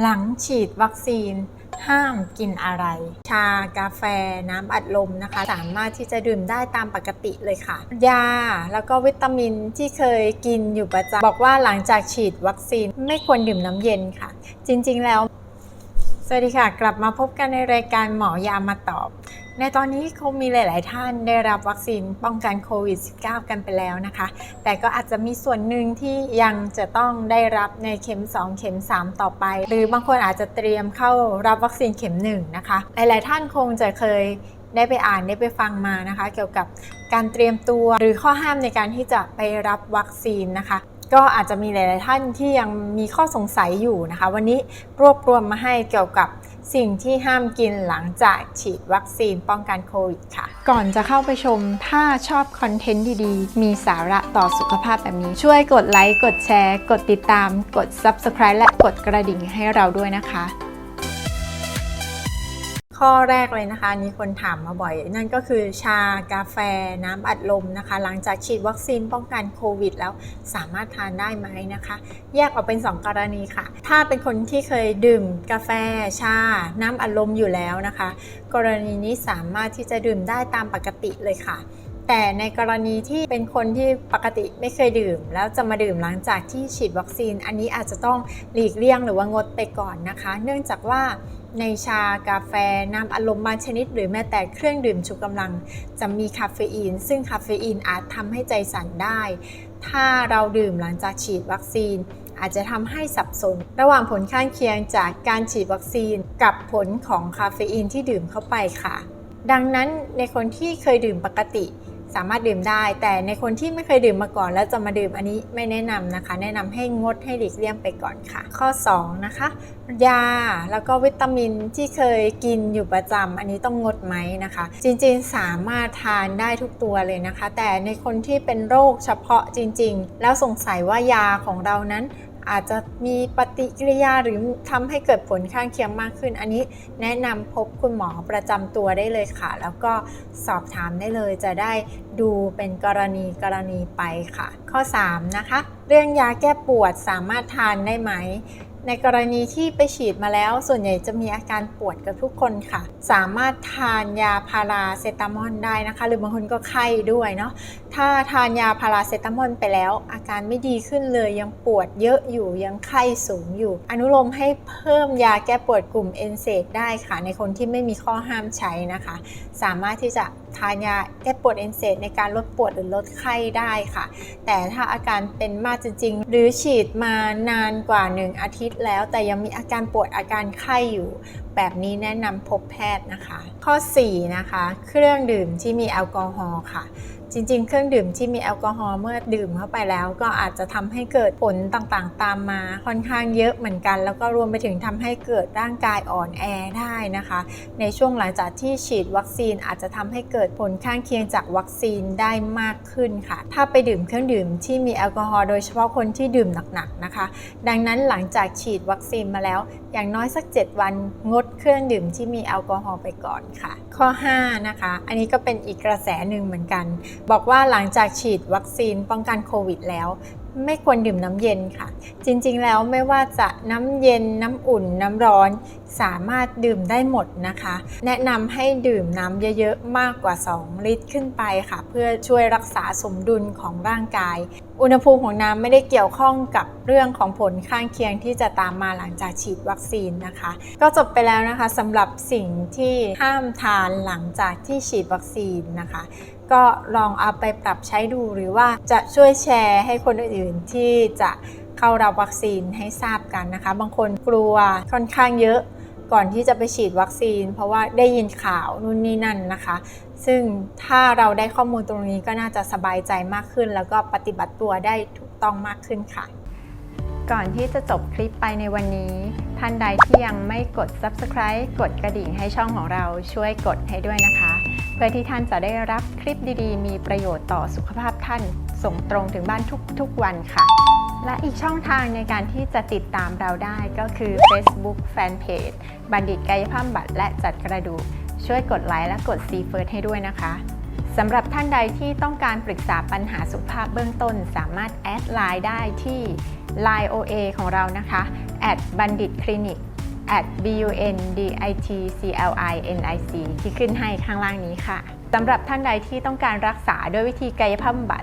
หลังฉีดวัคซีน ห้ามกินอะไร ชากาแฟน้ำอัดลมนะคะ สามารถที่จะดื่มได้ตามปกติเลยค่ะ ยาแล้วก็วิตามินที่เคยกินอยู่ประจำบอกว่าหลังจากฉีดวัคซีนไม่ควรดื่มน้ำเย็นค่ะ จริงๆแล้ว สวัสดีค่ะ กลับมาพบกันในรายการหมอยามาตอบ ในตอนนี้คงมีหลาย ๆ ท่านได้รับวัคซีนป้องกันโควิด -19 กันไปแล้วนะคะ แต่ก็อาจจะมีส่วนหนึ่งที่ยังจะต้องได้รับในเข็ม 2 เข็ม 3 ต่อไป หรือบางคนอาจจะเตรียมเข้ารับวัคซีนเข็ม 1 นะคะ หลาย ๆ ท่านคงจะเคยได้ไปอ่านได้ไปฟังมานะคะ เกี่ยวกับการเตรียมตัว หรือข้อห้ามในการที่จะไปรับวัคซีนนะคะก็อาจจะมีหลาย ๆ ท่านที่ยังมีข้อสงสัยอยู่นะคะ วันนี้รวบรวมมาให้เกี่ยวกับ สิ่งที่ห้ามกินหลังจากฉีดวัคซีนป้องกันโควิดค่ะ ก่อนจะเข้าไปชม ถ้าชอบคอนเทนต์ดีๆ มีสาระต่อสุขภาพแบบนี้ ช่วยกดไลค์ กดแชร์ กดติดตาม กด Subscribe และกดกระดิ่งให้เราด้วยนะคะ ข้อแรกเลยนะคะนี้คนถามมาบ่อย นั่นก็คือชากาแฟน้ำอัดลมนะคะ หลังจากฉีดวัคซีนป้องกันโควิด แล้วสามารถทานได้ไหมนะคะ แยกออกเป็น 2 กรณีค่ะ ถ้าเป็นคนที่เคยดื่มกาแฟชา น้ำอัดลมอยู่แล้วนะคะ กรณีนี้สามารถที่จะดื่มได้ตามปกติเลยค่ะ แต่ในกรณีที่เป็นคนที่ปกติไม่เคยดื่ม แล้วจะมาดื่มหลังจากที่ฉีดวัคซีน อันนี้อาจจะต้องหลีกเลี่ยงหรือว่างดไปก่อนนะคะ เนื่องจากว่าในชากาแฟน้ำอารมณ์บางชนิด หรือแม้แต่เครื่องดื่มชูกำลัง จะมีคาเฟอีน ซึ่งคาเฟอีนอาจทำให้ใจสั่นได้ ถ้าเราดื่มหลังจากฉีดวัคซีน อาจจะทำให้สับสน ระหว่างผลข้างเคียงจากการฉีดวัคซีน กับผลของคาเฟอีนที่ดื่มเข้าไปค่ะ ดังนั้นในคนที่เคยดื่มปกติ สามารถดื่มได้ แต่ในคนที่ไม่เคยดื่มมาก่อน แล้วจะมาดื่มอันนี้ไม่แนะนำนะคะ แนะนำให้งดให้หลีกเลี่ยงไปก่อนค่ะ ข้อ 2 นะคะ ยาแล้วก็วิตามินที่เคยกินอยู่ประจำอันนี้ต้องงดไหมนะคะ จริงๆ สามารถทานได้ทุกตัวเลยนะคะ แต่ในคนที่เป็นโรคเฉพาะจริง ๆ แล้วสงสัยว่ายาของเรานั้น อาจจะมีปฏิกิริยาหรือทำให้เกิดผลข้างเคียงมากขึ้น อันนี้แนะนำพบคุณหมอประจำตัวได้เลยค่ะ แล้วก็สอบถามได้เลยจะได้ดูเป็นกรณีกรณีไปค่ะ ข้อ 3 นะคะ เรื่องยาแก้ปวดสามารถทานได้ไหม ในกรณีที่ไปฉีดมาแล้ว ส่วนใหญ่จะมีอาการปวดกับทุกคนค่ะ สามารถทานยาพาราเซตามอลได้นะคะ หรือบางคนก็ไข้ด้วยเนาะถ้าทานยาพาราเซตามอลไปแล้ว อาการไม่ดีขึ้นเลยยังปวดเยอะอยู่ยังไข้สูงอยู่ อนุโลมให้เพิ่มยาแก้ปวดกลุ่มเอนเซดได้ค่ะ ในคนที่ไม่มีข้อห้ามใช้นะคะ สามารถที่จะทานยาแก้ปวดเอนเซดในการลดปวดหรือลดไข้ได้ค่ะ แต่ถ้าอาการเป็นมากจริง ๆ หรือฉีดมานานกว่า 1 อาทิตย์แล้ว แต่ยังมีอาการปวดอาการไข้อยู่ แบบนี้แนะนำพบแพทย์นะคะ ข้อ 4 นะคะ เครื่องดื่มที่มีแอลกอฮอล์ค่ะ จริง ๆ เครื่องดื่มที่มีแอลกอฮอล์เมื่อดื่มเข้าไปแล้ว ก็อาจจะทำให้เกิดผลต่างๆ ตามมาค่อนข้างเยอะเหมือนกัน แล้วก็รวมไปถึงทำให้เกิดร่างกายอ่อนแอได้นะคะ ในช่วงหลังจากที่ฉีดวัคซีนอาจจะทำให้เกิดผลข้างเคียงจากวัคซีนได้มากขึ้นค่ะ ถ้าไปดื่มเครื่องดื่มที่มีแอลกอฮอล์โดยเฉพาะคนที่ดื่มหนักๆนะคะ ดังนั้นหลังจากฉีดวัคซีนมาแล้ว อย่างน้อยสัก 7 วันงดเครื่องดื่มที่มีแอลกอฮอล์ไปก่อนค่ะ ข้อ 5 นะคะ อันนี้ก็เป็นอีกกระแสหนึ่งเหมือนกันบอกว่าหลังจากฉีดวัคซีนป้องกันโควิดแล้ว ไม่ควรดื่มน้ำเย็นค่ะ จริงๆแล้วไม่ว่าจะน้ำเย็นน้ำอุ่นน้ำร้อนสามารถดื่มได้หมดนะคะ แนะนำให้ดื่มน้ำเยอะๆ มากกว่า 2 ลิตรขึ้นไปค่ะ เพื่อช่วยรักษาสมดุลของร่างกาย อุณหภูมิของน้ำไม่ได้เกี่ยวข้องกับเรื่องของผลข้างเคียงที่จะตามมาหลังจากฉีดวัคซีนนะคะ ก็จบไปแล้วนะคะสำหรับสิ่งที่ห้ามทานหลังจากที่ฉีดวัคซีนนะคะ ก็ลองเอาไปปรับใช้ดูหรือว่าจะช่วยแชร์ให้คนอื่นๆที่จะเข้ารับวัคซีนให้ทราบกันนะคะ บางคนกลัวค่อนข้างเยอะก่อนที่จะไปฉีดวัคซีน เพราะว่าได้ยินข่าวนู่นนี่นั่นนะคะ ซึ่งถ้าเราได้ข้อมูลตรงนี้ก็น่าจะสบายใจมากขึ้น แล้วก็ปฏิบัติตัวได้ถูกต้องมากขึ้นค่ะ ก่อนที่จะจบคลิปไปในวันนี้ ท่านใดที่ยังไม่กด subscribe กดกระดิ่งให้ช่องของเราช่วยกดให้ด้วยนะคะ เพื่อที่ท่านจะได้รับคลิปดีๆ มีประโยชน์ต่อสุขภาพท่าน ส่งตรงถึงบ้านทุกๆวันค่ะ และอีกช่องทางในการที่จะติดตามเราได้ก็คือ Facebook Fanpage บัณฑิตกายภาพบัตรและจัดกระดูก ช่วยกดไลค์และกด See First ให้ด้วยนะคะสำหรับท่านใดที่ต้องการปรึกษาปัญหาสุขภาพเบื้องต้น สามารถแอดไลน์ได้ที่ Line OA ของเรานะคะ at บัณฑิตคลินิก at b u n d i t c l i n i c ที่ขึ้นให้ข้างล่างนี้ค่ะสำหรับท่านใดที่ต้องการรักษาด้วยวิธีกายภาพบำบัด